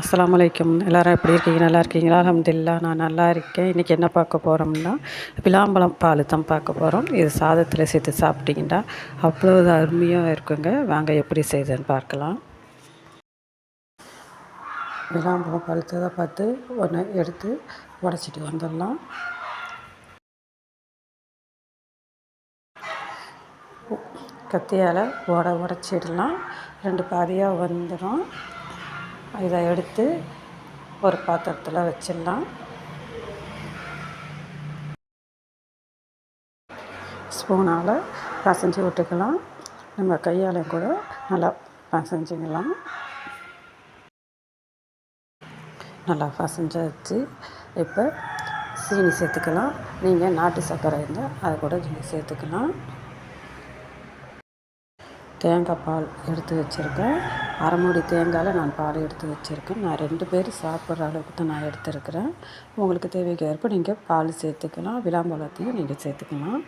அஸ்லாம் வலைக்கம் எல்லோரும் எப்படி இருக்கீங்க? நல்லா இருக்கீங்களா? அலமதுல்லா நான் நல்லா இருக்கேன். இன்றைக்கி என்ன பார்க்க போகிறோம்னா பிலாம்பழம் பால் தான் பார்க்க போகிறோம் இது சாதத்தில் சேர்த்து சாப்பிட்டிங்கன்னா அவ்வளோ அருமையாக இருக்குங்க. வாங்க எப்படி செய்யுதுன்னு பார்க்கலாம். பிலாம்பழம் பழுத்ததை பார்த்து ஒன்று எடுத்து உடச்சிட்டு வந்துடலாம். கத்தியால் உட உடச்சிடலாம். ரெண்டு பாதியாக வந்துடும். இதை எடுத்து ஒரு பாத்திரத்தில் வச்சிடலாம். ஸ்பூனால் பசைஞ்சு விட்டுக்கலாம். நம்ம கையால் கூட நல்லா பசைஞ்சிக்கலாம். நல்லா பசைஞ்சாச்சு. இப்போ சீனி சேர்த்துக்கலாம். நீங்கள் நாட்டு சர்க்கரை இருந்தால் அதை கூட நீங்கள் சேர்த்துக்கலாம். தேங்காய் பால் எடுத்து வச்சுருக்கேன். அரைமுடி தேங்காயில் நான் பால் எடுத்து வச்சுருக்கேன். நான் ரெண்டு பேர் சாப்பிட்ற அளவுக்கு தான் நான் எடுத்துருக்கிறேன். உங்களுக்கு தேவைக்கு ஏற்ப நீங்கள் பால் சேர்த்துக்கலாம். விளாம்பழத்தையும் நீங்கள் சேர்த்துக்கலாம்.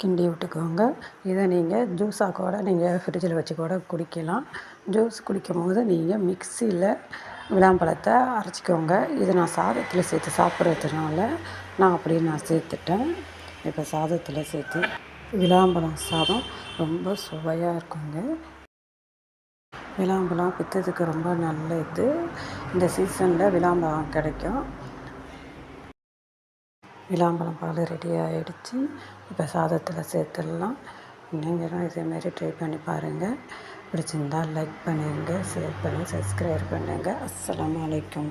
கிண்டி விட்டுக்கோங்க. இதை நீங்கள் ஜூஸாக கூட நீங்கள் ஃப்ரிட்ஜில் வச்சு கூட குடிக்கலாம். ஜூஸ் குடிக்கும் போது நீங்கள் மிக்சியில் விளாம்பழத்தை அரைச்சிக்கோங்க. இது நான் சாதத்தில் சேர்த்து சாப்பிட்றதுனால நான் அப்படியே நான் சேர்த்துட்டேன். இப்போ சாதத்தில் சேர்த்து விளாம்பழம் சாதம் ரொம்ப சுவையாக இருக்குங்க. விளாம்பழம் பித்தத்துக்கு ரொம்ப நல்ல இது. இந்த சீசனில் விளாம்பழம் கிடைக்கும். விளாம்பழம் பால் ரெடி ஆகிடுச்சு இப்போ சாதத்தில் சேர்த்துடலாம். நீங்களும் இதேமாரி ட்ரை பண்ணி பாருங்கள் பிடிச்சிருந்தால் லைக் பண்ணுங்கள் ஷேர் பண்ணி சப்ஸ்கிரைப் பண்ணுங்கள் அஸ்லாம் வலைக்கம்